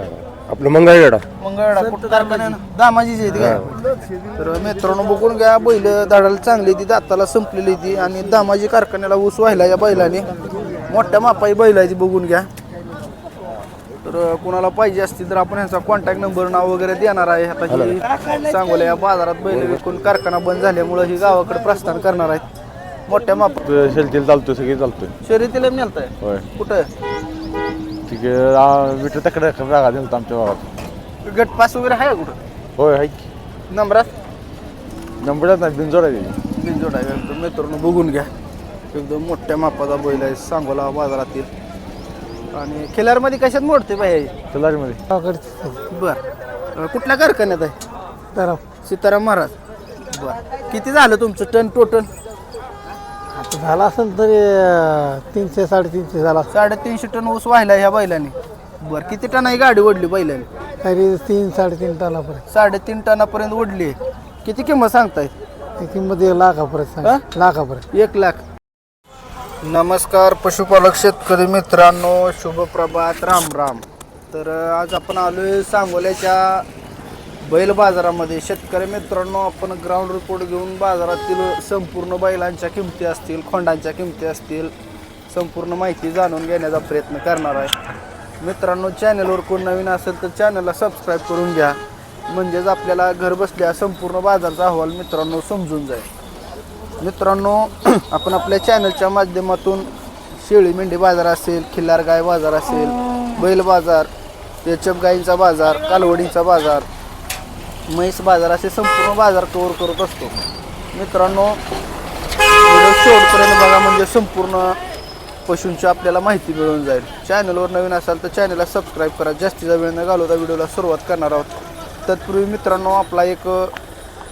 आपलं मंगळवेढा. मंगळवेढा दामाजीच आहे ती. काय तर मित्रांनो बघून घ्या बैल दाडाला चांगली ती दाताला संपलेली ती. आणि दामाजी कारखान्याला ऊस व्हायला या बैलाने. मोठ्या मापाई बैल आहे ती बघून घ्या. तर कुणाला पाहिजे असतील तर आपण ह्यांचा कॉन्टॅक्ट नंबर नाव वगैरे देणार आहे. आता सांगोला या बाजारात बैल विकून कारखाना बंद झाल्यामुळे ही गावाकडे प्रस्थान करणार आहेत. मोठ्या माप शेलतील चालतोय सगळी चालतोय. शर्यतीला नेलताय? कुठं? आहे. विटर तकडे जागा दिलं आमच्या गावात गटपास वगैरे आहे का कुठं? होय हाय की. नंबरात? नंबरच नाही बिनजोड त्याची बिनजोड आहे. एकदम मित्रांनो बघून घ्या. एकदम मोठ्या मापाचा बैल आहे. सांगोला बाजारातील. आणि खिलारमध्ये कशात मोडते बाई कलारीमध्ये बर. कुठल्या कारखान्यात आहे? तर सीताराम महाराज. बर. किती झालं तुमचं टन टोटल? झाला असेल तरी अं, तीनशे साडेतीनशे झाला असेल. साडेतीनशे टन ऊस व्हायला ह्या बैलाने. बर किती टन ही गाडी ओढली बैलाने? तरी तीन साडेतीन टनापर्यंत. साडेतीन टनापर्यंत ओढली. किती किंमत सांगताय? ती किंमत एक लाखापर्यंत हा? सांग लाखापर्यंत. एक लाख. नमस्कार पशुपालक शेतकरी मित्रांनो. शुभ प्रभात राम राम. तर आज आपण आलोय सांगोल्याच्या बैल बाजारामध्ये शेतकरी मित्रांनो आपण ग्राउंड रिपोर्ट घेऊन बाजारातील संपूर्ण बैलांच्या किमती असतील खोंडांच्या किमती असतील संपूर्ण माहिती जाणून घेण्याचा प्रयत्न करणार आहे. मित्रांनो चॅनलवर कोण नवीन असेल तर चॅनलला सबस्क्राईब करून घ्या. म्हणजेच आपल्याला घर बसल्या संपूर्ण बाजारचा अहवाल मित्रांनो समजून जाईल. मित्रांनो आपण आपल्या चॅनलच्या माध्यमातून शेळी मेंढी बाजार असेल खिल्लार गाय बाजार असेल बैल बाजार एचप गायींचा बाजार कालवडीचा बाजार म्हैस बाजार असे संपूर्ण बाजार कवर करत असतो. मित्रांनो शेवटपर्यंत बघा म्हणजे संपूर्ण पशूंची आपल्याला माहिती मिळून जाईल. चॅनलवर नवीन असाल तर चॅनलला सबस्क्राईब करा. जास्तीचा वेळ न घालवता व्हिडिओला सुरुवात करणार आहोत. तत्पूर्वी मित्रांनो आपला एक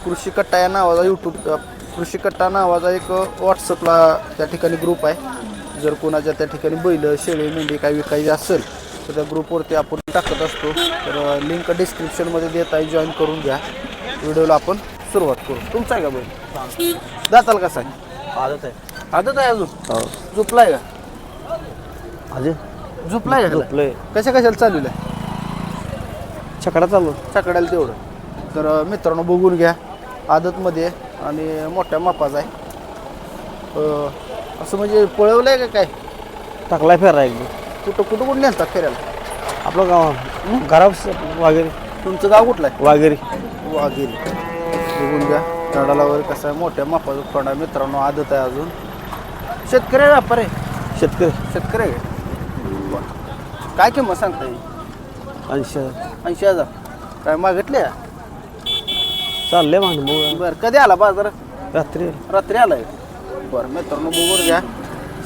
कृषी कट्टा या नावाचा यूट्यूबचा कृषी कट्टा नावाचा एक व्हॉट्सअपला त्या ठिकाणी ग्रुप आहे. जर कोणाच्या त्या ठिकाणी बैल शेळी मेंढी काही विकायची असेल त्या ग्रुपवरती आपण टाकत असतो. तर लिंक डिस्क्रिप्शनमध्ये देत आहे जॉईन करून घ्या. व्हिडिओला आपण सुरुवात करू. तुमचा आहे का बैल जाताल कसा आहे? आदत आहे. आदत आहे अजून? झोपलाय का? अजून झोपलाय का? झोपलंय. कशा कशाला चालू आहे? छकडा चालू. सकाळला तेवढं. तर मित्रांनो बघून घ्या. आदतमध्ये आणि मोठ्या मापाचा आहे. असं म्हणजे पळवलं आहे का काय? टाकलाय फेरा एकदम कुठं कुठं कुठं नेलतात फिरायला? आपलं गाव घरा वगैरे तुमचं गाव कुठलं आहे? वागेरी वाघेरी. बघून घ्या झाडाला वगैरे कसं आहे? मोठ्या मापाचा खोंड आहे. मित्रांनो आदत आहे अजून. शेतकरी आहे व्यापार आहे? शेतकरी. शेतकरी आहे? बरं. काय किंमत सांगता येईल ऐंशी ऐंशी हजार. काय मागितले? चाललंय मागणं बरं. कधी आला बाजारात रात्री. रात्री आलाय. बरं मित्रांनो बघून घ्या.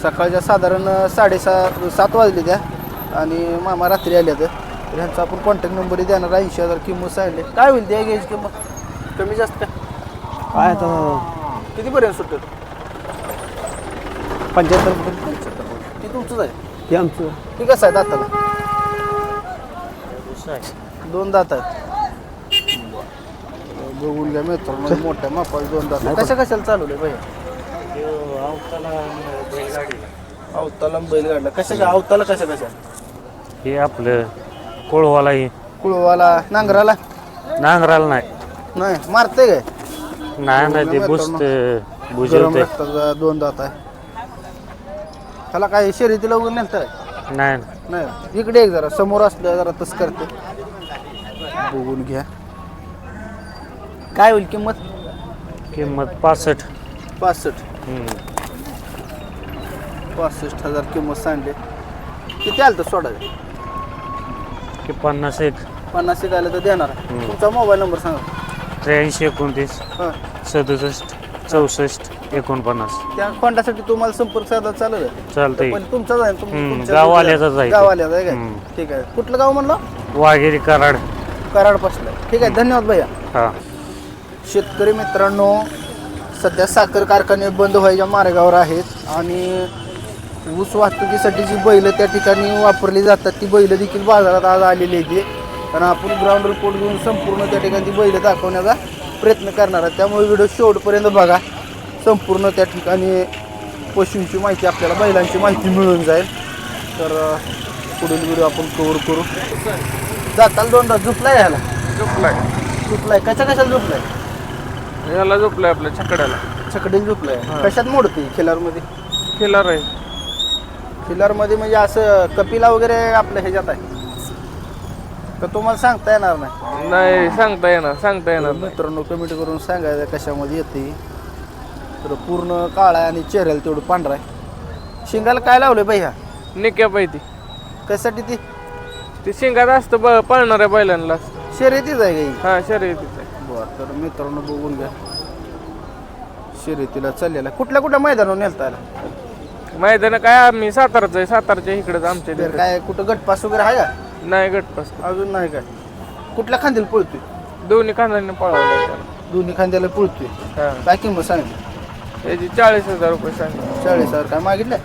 सकाळच्या साधारण साडेसहा सात वाजले त्या. आणि मामा रात्री आल्या तर ह्यांचा आपण कॉन्टॅक्ट नंबर देणार ऐंशी हजार किंमत सांगले. काय होईल त्या घ्यायची किंमत? कमी जास्त काय आता? कितीपर्यंत सुटेल पंच्याहत्तर ती तुमचंच आहे. हे आमचं. ती कसं आहे दाताला? दोन दात आहेत. बघून घ्या मित्रांनो मोठ्या मापाचे दोन दात कशा कशाला चालवले भैया अवताला बैलगाडला कशा अवताला कशा कशा हे आपलं कोळवाला हे कुळवाला नांगराला? नांगराला नाही. नाही मारते काय? नाही नाही ते बुजत गरम बुजवते रक्ताचा. दोन दात आहे. त्याला काय शर्यतीला वगैरे नेतं नाही. नाही. इकडे एक जरा समोर असलं जरा तस करते. बघून घ्या. काय होईल किंमत? किंमत पासष्ट. पासष्ट. हम्म. पासष्ट हजार किंमत सांगले. किती आलं तर सोडा की पन्नास एक. पन्नास एक आलं तर देणार. तुमचा मोबाईल नंबर सांगा. त्र्याऐंशी एकोणतीस. हां. सदुसष्ट चौसष्ट एकोणपन्नास. त्या खोंडासाठी तुम्हाला संपर्क साधा चालेल चालतंय. पण तुमचाच आहे तुम- हम्म, तुमच्या गाववाल्याचाच आहे. गाववाल्याचा आहे काय? हम्म. ठीक आहे. कुठलं गाव म्हणलं? वाघेरी कराड. कराड पासलं ठीक आहे धन्यवाद भैया. हा. शेतकरी मित्रांनो सध्या साखर कारखाने बंद व्हायच्या मार्गावर आहेत आणि ऊस वाहतुकीसाठी जी बैलं त्या ठिकाणी वापरली जातात ती बैलं देखील बाजारात आज आलेली आहेत कारण आपण ग्राउंड रिपोर्ट घेऊन संपूर्ण त्या ठिकाणी ती बैलं दाखवण्याचा प्रयत्न करणार आहे त्यामुळे व्हिडिओ शेवटपर्यंत बघा. संपूर्ण त्या ठिकाणी पशूंची माहिती आपल्याला बैलांची माहिती मिळून जाईल. तर पुढील व्हिडिओ आपण कव्हर करू. जाताला दोन तास झुपलाय ह्याला? झोपलाय. झुपलाय. कशा कशाला झुपलाय? याला झोपलाय आपल्या छकड्याला. छकडीला झुपलाय. कशात मोडते खिलारमध्ये किलर आहे. खिलारमध्ये म्हणजे असं कपिला वगैरे आपल्या ह्याच्यात आहे. का तुम्हाला सांगता येणार नाही. नाही सांगता येणार सांगता येणार नाही. मित्रांनो कमेंट करून सांगायचं कशामध्ये येते. तर पूर्ण काळा आहे आणि चेहऱ्याला तेवढं पांढरा आहे. शिंगाला काय लावलं भैया निक्या पाहिजे कशासाठी ती? ते शिंगात असतं ब पळणाऱ्या बैलांना. शर्यतीच आहे काही? हा शर्यतीच आहे. बरं तर मित्रांनो बघून घ्या. शर्यतीला चाललेला कुठल्या कुठल्या मैदानावर नेलता आला मैदान काय आम्ही साताराचं आहे सातारच्या इकडेच आमच्या तर तिकडे काय कुठं गटपास वगैरे आहे का? नाही गटपास. अजून नाही काय? कुठल्या खांद्याला पळतोय? दोन्ही खांद्याने पळवलं त्याला. दोन्ही खांद्याला पळतोय? हा. काय किंमत सांगितली? त्याची चाळीस हजार रुपये सांगितले. चाळीस हजार काय मागितलं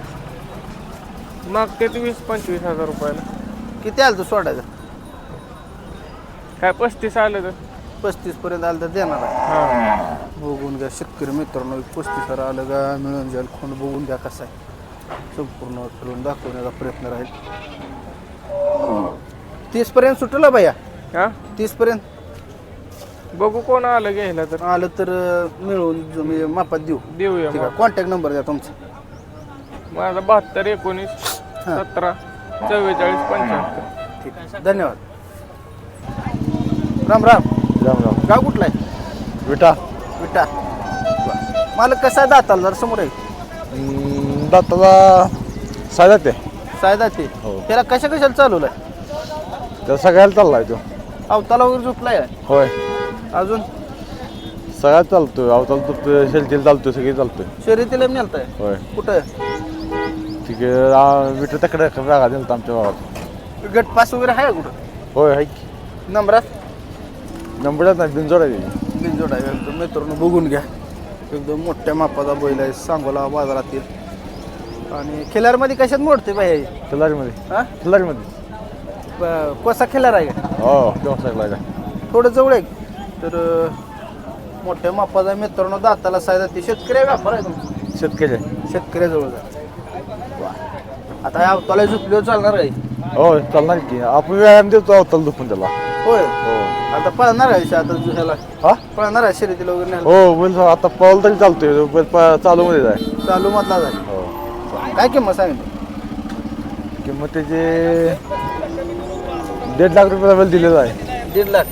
मागते ते वीस पंचवीस हजार रुपयाला. किती आलं तर सोडायचं? काय पस्तीस आलं तर पस्तीस पर्यंत आलं तर देणार आहे. हा. बघून घ्या शेतकरी मित्रांनो पस्तीस हजार आलं का मिळून जाईल. खोंड बघून घ्या कसं आहे. संपूर्ण फिरून दाखवण्याचा प्रयत्न राहील. तीस पर्यंत सुटलं भैया. हा? तीस पर्यंत बघू कोण आलं घ्यायला तर. आलं तर मिळवून जो मी मापात देऊ. देऊया ठीक मग. आहे कॉन्टॅक्ट नंबर द्या तुमचा. माझा बहात्तर एकोणीस सतरा चव्वेचाळीस पंच्याहत्तर. ठीक आहे. धन्यवाद. राम राम. राम राम. गाव कुठला आहे? विटा. विटा. मला कसा आहे दाताला? जर समोर आहे. हम्म, दाताला साध्या ते. सायदा ते. हो. त्याला कशा कशाला चालवलाय? तर सगळ्याला चाललाय तो. अवताला वगैरे झोपलाय होय. अजून? सगळ्यात चालतोय. अवताल तो शेलचेल चालतोय सगळी चालतोय. शर्यतीला नेलताय होय. कुठं? ठीक आहे विटा तकडे जागा दिलं आमच्या गावात गट पास वगैरे आहे कुठं? होय हाय की. नंबरात नंबरच नाही बिनजोड आहे. बिनजोड आहे. एकदम मित्रांनो बघून घ्या. एकदम मोठ्या मापाचा बैल आहे. सांगोला बाजारातील आणि खिलारमध्ये कशात मोडते बाई खिल्लारीमध्ये हा? खिल्लारीमध्ये ब- कसा खिलार आहे का? हो सगळा का थोडं जवळ आहे. तर अं, मोठ्या मापाचा मित्रांनो दाताला सायदा ते शेतकरी आहे व्यापार आहे तुमचा. शेतकरी. शेतकऱ्याजवळ जा. आता या अवताला झुपल्यावर चालणार आहे. हो चालणार की. आपण व्यायाम देतो अवताल दुपून त्याला. होय. हो. आता पळणार आहे आता ह्याला. हा? पळणार आहे शर्यतीला वगैरे न्यायला. हो बैल आता पाऊल तरी चालतोय. बैल प- चालू मध्ये आहे चालू मधला जाय. हो. काय किंमत सांगितली किंमत त्याचे दीड लाख रुपयाचा बैल दिलेला आहे. दीड लाख.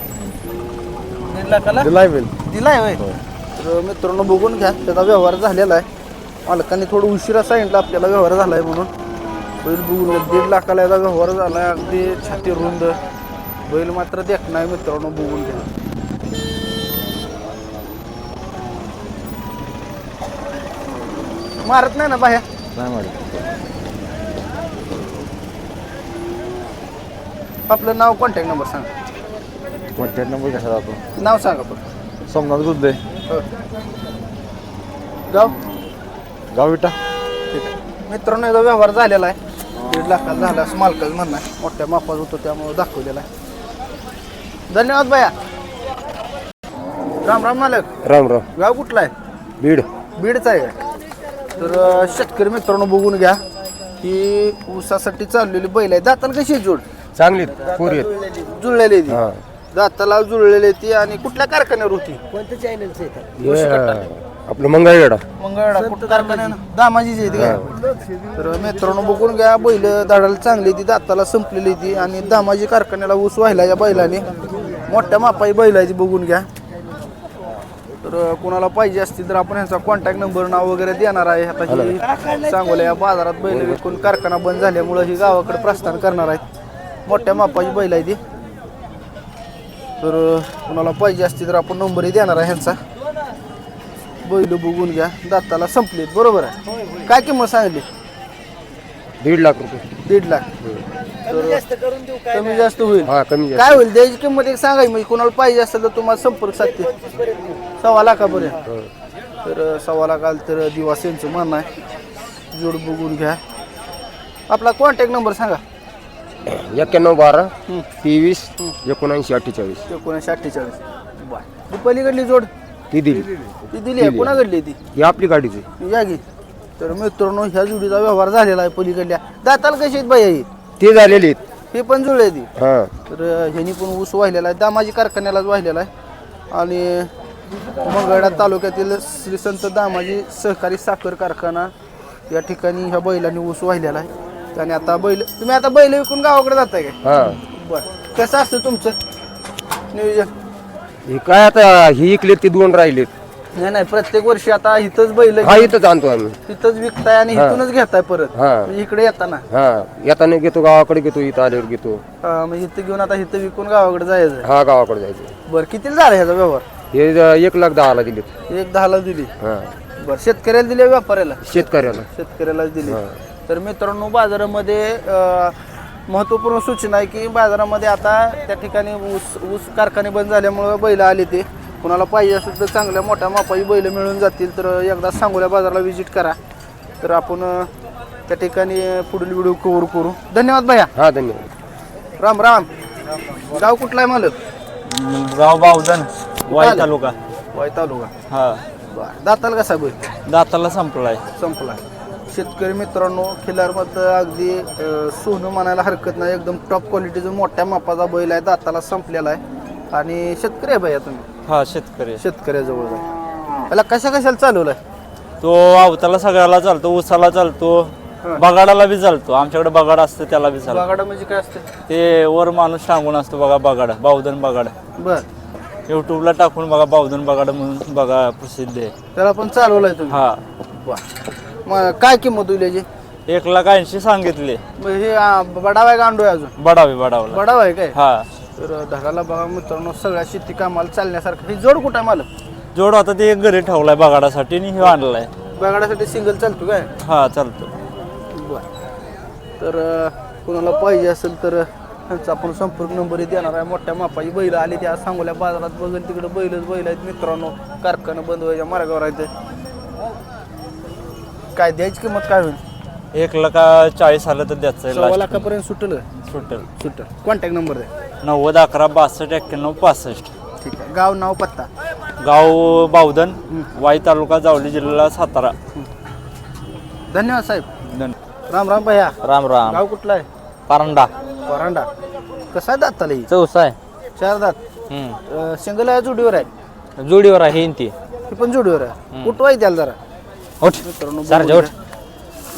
दीड लाखाला? दिलाय बैल दिलाय होय. हो. तर मित्रांनो बघून घ्या त्याचा व्यवहार झालेला आहे. मालकांनी थोडं उशिरा सांगितलं आपल्याला व्यवहार झाला आहे म्हणून. बैल बघून घ्या दीड लाखाला याचा व्यवहार झाला आहे अगदी छाती रुंद. बैल मात्र देखणं आहे मित्रांनो बघून घ्या. मारत नाही ना बाह्या नाही माहिती? आपलं नाव कॉन्टॅक्ट नंबर सांगा. कॉन्टॅक्ट नंबर कसा जातो नाव सांगा पण सोमनाथ गुद्दे. गाव? गाव विटा. ठीक आहे. मित्रांनो याचा व्यवहार झालेला आहे. दीड लाखाला झाला असं मालकाचं म्हणणं आहे. मोठ्या मापात होतो त्यामुळे दाखवलेला आहे. धन्यवाद बाया राम राम मालक. राम राम. गाव कुठला आहे? बीड. बीडचा आहे का? तर शेतकरी मित्रांनो बघून घ्या ही ऊसासाठी चाललेली बैल आहे दाताला कशी आहे जोड? चांगली पोरी आहेत. जुळलेली. ती हा. दाताला जुळलेली ती आणि कुठल्या कारखान्यावर होती? हे, आपलं मंगळवेढा. मंगळवेढा कुठं कारखान्यानं दामाजीची आहे ती काय तर मित्रांनो बघून घ्या बैल दाडाला चांगली ती दाताला संपलेली ती आणि दामाजी कारखान्याला ऊस व्हायला या बैलाने. मोठ्या मापाई बैल आहे ती बघून घ्या. तर कुणाला पाहिजे असतील तर आपण ह्यांचा कॉन्टॅक्ट नंबर नाव वगैरे देणार आहे. आता ही सांगोला या बाजारात बैल विकून कारखाना बंद झाल्यामुळं ही गावाकडे प्रस्थान करणार आहेत. मोठ्या मापाची बैल आहे ती. तर कुणाला पाहिजे असतील तर आपण नंबरही देणार आहे ह्यांचा. बैल बघून घ्या. दाताला संपलेत. बरोबर आहे. काय किंमत सांगितली दीड लाख रुपये. दीड लाख. तर कमी जास्त होईल. हा कमी जास्त. काय होईल द्यायची किंमत एक सांगायची म्हणजे कोणाला पाहिजे असेल तर तुम्हाला संपर्क साधते. सव्वा लाखापर्यंत. तर सव्वा लाख आलं तर दिवास यांचं म्हणणं आहे. जोड बघून घ्या. आपला कॉन्टॅक्ट नंबर सांगा. एक्क्याण्णव बारा तेवीस एकोणऐंशी अठ्ठेचाळीस. एकोणीसशे अठ्ठेचाळीस. बर. पहिलीकडली जोड? ती दिली. ती दिली. आहे कोणाकडली आहे. ती ही आपली गाडीची. या की. तर मित्रांनो ह्या जोडीचा व्यवहार झालेला आहे पलीकडल्या. दाताला कशी आहेत बाई ही ते झालेली आहेत. हे पण जुळे ती हां. तर ह्यांनी पण ऊस वाहिलेला आहे. दामाजी कारखान्यालाच वाहिलेला आहे. आणि मंगळा तालुक्यातील श्री संत दामाजी सहकारी साखर कारखाना या ठिकाणी ह्या बैलांनी ऊस वाहिलेला आहे. आणि आता बैल तुम्ही आता बैल विकून गावाकडे जाताय काय? हां. बरं. कसं असतं तुमचं? नियोजन? हे काय आता ही इकले ते दोन राहिलेत. नाही नाही प्रत्येक वर्षी आता इथंच बैल हा इथंच आणतो आम्ही. इथंच विकताय आणि. इथूनच घेताय परत. हा. म्हणजे इकडे येताना. हा येताना घेतो गावाकडे घेतो इथं आल्यावर घेतो. म्हणजे इथं घेऊन आता इथं विकून गावाकडे जायचं. हा गावाकडे जायचं. बरं किती झाला ह्याचा व्यवहार? हे ज- एक लाख दहाला दिलेत. एक दहाला दिली. हा. बरं शेतकऱ्याला दिली व्यापाऱ्याला? शेतकऱ्याला. शेतकऱ्यालाच दिली. तर मित्रांनो बाजारामध्ये अं, महत्त्वपूर्ण सूचना आहे की बाजारामध्ये आता त्या ठिकाणी ऊस ऊस कारखाने बंद झाल्यामुळं बैल आले ते. कुणाला पाहिजे असेल तर चांगल्या मोठ्या मापाची बैल मिळून जातील. तर एकदा सांगोल्या बाजाराला व्हिजिट करा. तर आपण त्या ठिकाणी पुढील व्हिडिओ कव्हर करू. धन्यवाद भैया. हा धन्यवाद. राम राम. गाव कुठला आहे मालक? गाव बावधन वाई आलं? तालुका. वाय तालुका. हा. बरं. दाताल कसा बैल? दाताला संपलाय. संपला शेतकरी मित्रांनो खिलारमध्ये अगदी अं, सोनं म्हणायला हरकत नाही. एकदम टॉप क्वालिटीचं मोठ्या मापाचा बैल आहे. दाताला संपलेला आहे. आणि शेतकरी आहे भैया तुम्ही. हा शेतकरी. शेतकऱ्याजवळ जाय त्याला कशा कशाला चालवलाय? तो आवताला सगळ्याला चालतो उसाला चालतो बगाडाला बी चालतो. आमच्याकडे बगाड असतं त्याला बी चालतो. बागाडा म्हणजे काय असते? ते वर माणूस सांगून असतो बघा बगाड बावधन बगाड. बर. युट्यूबला टाकून बघा बावधन बगाड म्हणून बघा प्रसिद्ध आहे. त्याला पण चालवलाय तुम्ही? हा. वा. मग काय किंमत होईल याची? एक लाख ऐंशी सांगितले. मग हे आ, बडावा आहे का अंडो आहे अजून? बडावे बडावला बडावा आहे काय? हा. तर ढगाला बघा मित्रांनो सगळ्या शेती कामाला चालण्यासारखं. ही जोड कुठं आहे मला जोड आता ते एक घरी ठेवलाय बगाडासाठी आणि हे आणलाय. बगाडासाठी सिंगल चालतो काय? हा चालतो. बर. तर अ, कुणाला पाहिजे असेल तर त्यांचा आपण संपर्क नंबरही देणार आहे. मोठ्या मापाची बैल आली त्या सांगोल्या बाजारात बघेल तिकडे बैलच बैल आहेत मित्रांनो. कारखाना बंद व्हायच्या मार्गावर आहे ते काय द्यायची किंमत काय होईल? एक लाख चाळीस आलं तर द्यायचं सव्वा लाखापर्यंत सुटलं? सुटेल. सुटल. कॉन्टॅक्ट नंबर द्या. नव्वद अकरा बासष्ट एक्क्याण्णव पासष्ट. ठीक आहे. गाव नाव पत्ता. गाव बावधन वाई तालुका जावली जिल्हा सातारा. धन्यवाद साहेब. धन्यवाद राम राम भैया. राम राम. गाव कुठला आहे? पारंडा. परांडा. कसा आहे दात ही? चौसा आहे. चार दात. सिंगल आहे जुडीवर आहे? जोडीवर आहे ही पण जुडीवर आहे. कुठवाय द्याल जरा? उठ. मित्रांनो बघू द्या.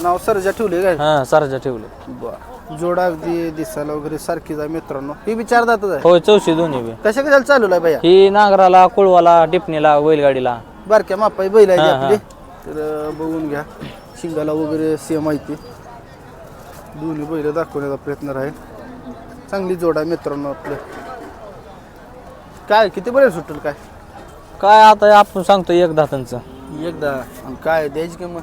नाव सरजा ठेवले काय? हा सरजा ठेवले बर. जोडा अगदी दिसायला वगैरे सारखीच आहे मित्रांनो. ही बी चार दातच आहे. होय चौशी दोन्ही बी. कशा कशाला चालू आहे भैया? ही नांगराला कुळवाला टिपणीला बैलगाडीला. बारक्या मापाई बैल आहे हा, आपली. तर बघून घ्या. शिंगाला वगैरे सेम आहे ती. दोन्ही बैल दाखवण्याचा प्रयत्न राहील. चांगली जोड आहे मित्रांनो आपलं. काय किती बैल सुटेल काय? काय आता आपण सांगतो एक दातांचं एकदा. आणि काय द्यायची किंमत?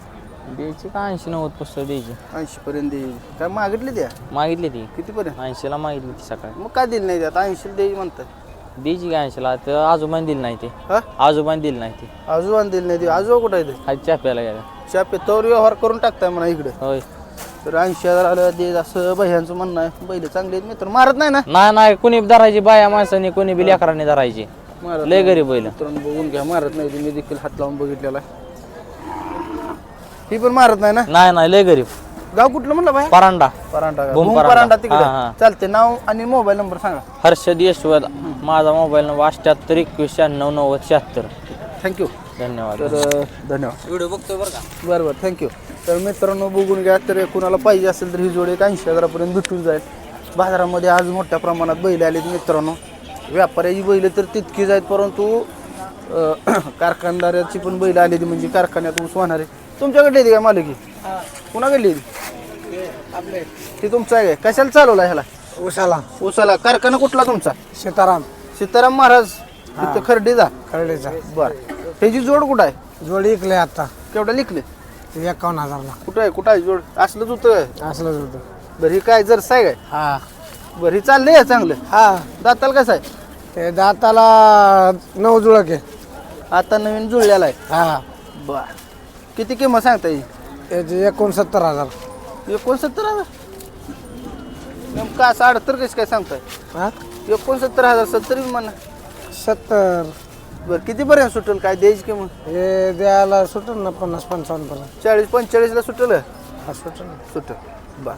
द्यायची का ऐंशी नव्वद पुस्तक द्यायची? ऐंशी पर्यंत द्यायची. काय मागितली द्या मागितली ती. किती पर्यंत ऐंशीला मागितली ती सकाळी. मग काय दिली नाही आता ऐंशी द्यायची म्हणतात. द्यायची का ऐंशीला? तर आजोबाने दिली नाही ते. हा? आजोबाने दिली नाही ती. आजोबान दिली नाही ती. आजोबा कुठं आहे ते? प्यायला गेला. चापे तोर व्यवहार करून टाकताय म्हणा इकडे. होय. तर ऐंशी हजार आलं दे असं भैयांचं म्हणणं आहे. बैल चांगले आहेत मित्र. मारत नाही ना? नाही नाही. कोणी बी धरायची बाया माणसाने कोणी बी लेकरांनी धरायची. मारत लय गरीब बैल. मित्रांनो बघून घ्या. मारत नाही ते मी देखील हात लावून बघितलेला आहे. ही पण मारत नाही ना? नाही नाही लय गरीब. गाव कुठलं म्हणलं बाय परांडा. परांडा का? भूम भूम परांडा. परांडा तिकडे. हा, हा. चालते नाव आणि मोबाईल नंबर सांगा. हर्षद यशवद. माझा मोबाईल नंबर अठ्याहत्तर एकवीस शहाण्णव नव्वद शहात्तर. थँक्यू धन्यवाद. तर अं, धन्यवाद. व्हिडिओ बघतोय बरं का? बरं बरं. थँक्यू तर मित्रांनो बघून घ्या. तर कुणाला पाहिजे असेल तर ही जोडी एक ऐंशी हजारापर्यंत भेटून जाईल. बाजारामध्ये आज मोठ्या प्रमाणात बैल आलेत मित्रांनो. व्यापाऱ्याची बैल तर तितकीच आहेत परंतु अं, कारखानदाराची पण बैल आलेली म्हणजे कारखान्यात ऊस वाहणारे तुमच्याकडे येते का मालकी? कुणाकडे येते ते? तुमचं आहे काय? कशाला चालवला ह्याला? उसाला. ऊसाला कारखाना कुठला तुमचा? सीताराम. सीताराम महाराज. तिथं खर्डीचा? खरडेचा. बर. ह्याची जोड कुठं आहे? जोडी इकले आता. केवढा लिखले? एकावन्न हजारला कुठं आहे? कुठं आहे जोड? असलंच होतं. असलंच होतं. बरं ही काय जर साय काय? हा. बरं ही चाललंय आहे चांगलं? हा. दाताल कसं आहे? ते दाताला नऊ जुळक. आहे आता नवीन जुळलेला आहे. हा. बर. किती किंमत सांगता येईल त्याचे एकोणसत्तर हजार. एकोणसत्तर हजार? नेमकं असं अडतर कसं काय सांगताय? हा? एकोणसत्तर हजार सत्तर म्हणा. सत्तर. बरं कितीपर्यंत सुटेल? काय द्यायची किंमत? हे द्यायला सुटेल ना पन्नास पंचावन्न पर्यंत चाळीस पंचेचाळीसला सुटेल? हा सुटेल ना. सुटेल. बर.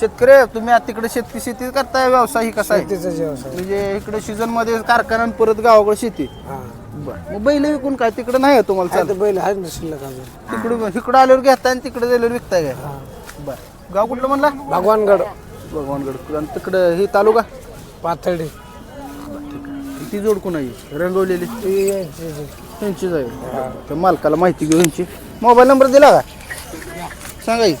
शेतकरी आहे, तुम्ही आता तिकडे शेती शेती करताय व्यवसाय ही कसा आहे? शेतीचा व्यवसाय. म्हणजे इकडे सीझनमध्ये कारखाना आणि परत गावाकडे शेती. हा. बरं. मग बैल विकून काय? तिकडे नाही आहे तुम्हाला चालत? बैल आहेत ना शिल्लक अजून तिकडे इकडे आल्यावर घेताय आणि तिकडे गेल्यावर विकताय काय? बरं. गाव कुठलं म्हणला? भगवानगड. भगवानगड. आणि तिकडं हे तालुका? पाथर्डी. ती जोड कोणाची? रंगवलेली? ती यांची जी. त्यांचीच आहे. त्या मालकाला माहिती घेऊ यांची. मोबाईल नंबर दिला का? सांगा की.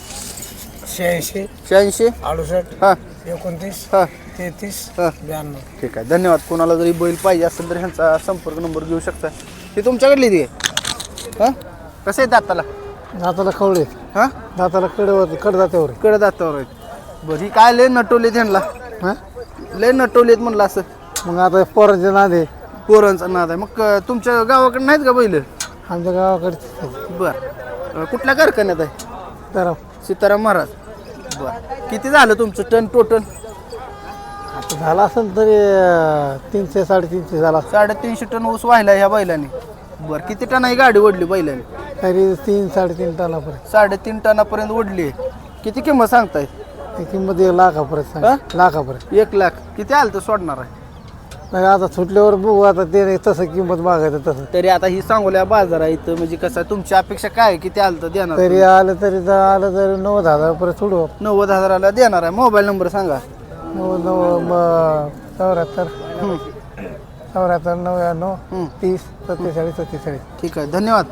शहाऐंशी. शहाऐंशी. अडुसष्ट. हां. एकोणतीस. हां. तेहतीस हां. ब्याण्णव. ठीक आहे. धन्यवाद. कोणाला जरी बैल पाहिजे असेल तर ह्यांचा संपर्क नंबर घेऊ शकता. ती तुमच्याकडली ती आहे? हां? कसं आहे दाताला? दाताला खवळे. हां? दाताला कडेवर कडदात्यावर कडे दातावर आहेत. बरं ही काय लय नटवलेत ह्यांना हा? लय नटवलेत म्हणलं असं. मग आता पोराचे नादे पोरांचा नाद आहे. मग अं, तुमच्या गावाकडे नाहीत का बैल? आमच्या गावाकडचे बरं. अं, कुठल्या कारखान्यात आहे? तर सीताराम महाराज. बरं. किती झालं तुमचं टन टोटल? आता झाला असेल तरी अं, तीनशे साडेतीनशे झाला असेल. साडेतीनशे टन ऊस वाहिला ह्या बैलाने. बरं किती टन ही गाडी ओढली बैलाने? तरी तीन साडेतीन टनापर्यंत. साडेतीन टनापर्यंत ओढली. किती किंमत सांगताय? ती किंमत एक लाखापर्यंत हा? सांग लाखापर्यंत. एक लाख. किती आलं तर सोडणार आहे? नाही आता सुटल्यावर बघू आता ते तसं किंमत मागायचं तसं. तरी आता ही सांगोल्या बाजार आहे इथं म्हणजे कसं आहे, तुमची अपेक्षा काय आहे? किती आलं तर देणार? तरी आलं तरी तर आलं तरी नव्वद हजारापर्यंत सोडू. नव्वद हजाराला देणार आहे. मोबाईल नंबर सांगा. नव्वद नव्वद चौऱ्याहत्तर. चौऱ्याहत्तर नव्याण्णव. तीस सत्तेचाळीस सत्तेचाळीस. ठीक आहे धन्यवाद.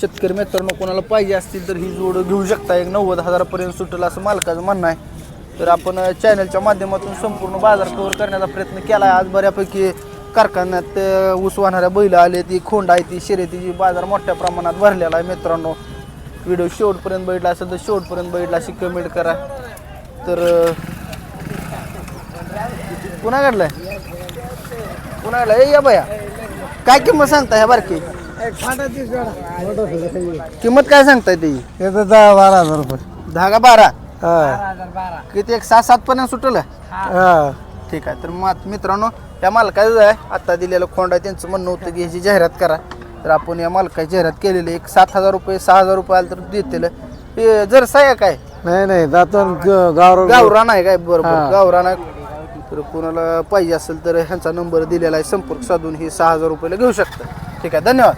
शेतकरी मित्रांनो कोणाला पाहिजे असतील तर ही जोड घेऊ शकता. एक नव्वद हजारापर्यंत सुटेल असं मालकाचं म्हणणं आहे. तर आपण चॅनलच्या माध्यमातून संपूर्ण बाजार कव्हर करण्याचा प्रयत्न केला आहे आज बऱ्यापैकी कारखान्यात ऊस वाहणाऱ्या बैल आले ती खोंड आहे ती शर्यतीची बाजार मोठ्या प्रमाणात भरलेला आहे मित्रांनो. व्हिडिओ शेवटपर्यंत बघितला असेल तर शेवटपर्यंत बघितला अशी कमेंट करा. तर पुन्हा काढलाय? पुन्हा काढलाय. ए या बाया. काय किंमत सांगता ह्या बारकी? किंमत काय सांगताय त्याचं दहा बारा हजार रुपये. दहा का बारा? हा. किती एक सहा सात पर्यंत सुटलं? हा. ठीक आहे तर मात मित्रांनो या मालकाचं आहे. आता दिलेलं खोंड आहे त्यांचं म्हणणं होतं की ह्याची जाहिरात करा. तर आपण या मालकाची जाहिरात केलेली एक सात हजार रुपये सहा हजार रुपये आलं तर देतील. हे जर आहे काय? नाही नाही दातून गाव गावरान आहे काय? बरोबर. हा. गावरान आहे. तर कोणाला पाहिजे असेल तर ह्यांचा नंबर दिलेला आहे. संपर्क साधून हे सहा हजार रुपयाला घेऊ शकता. ठीक आहे धन्यवाद.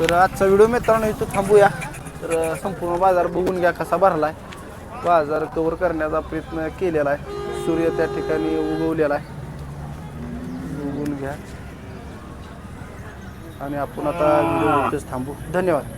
तर आजचा व्हिडिओ मित्रांनो इथं थांबूया. तर संपूर्ण बाजार बघून घ्या कसा भरला आहे बाजार कवर करण्याचा प्रयत्न केलेला आहे. सूर्य त्या ठिकाणी उगवलेला आहे. बघून घ्या. आणि आपण आता व्हिडिओ इथंच थांबू. धन्यवाद.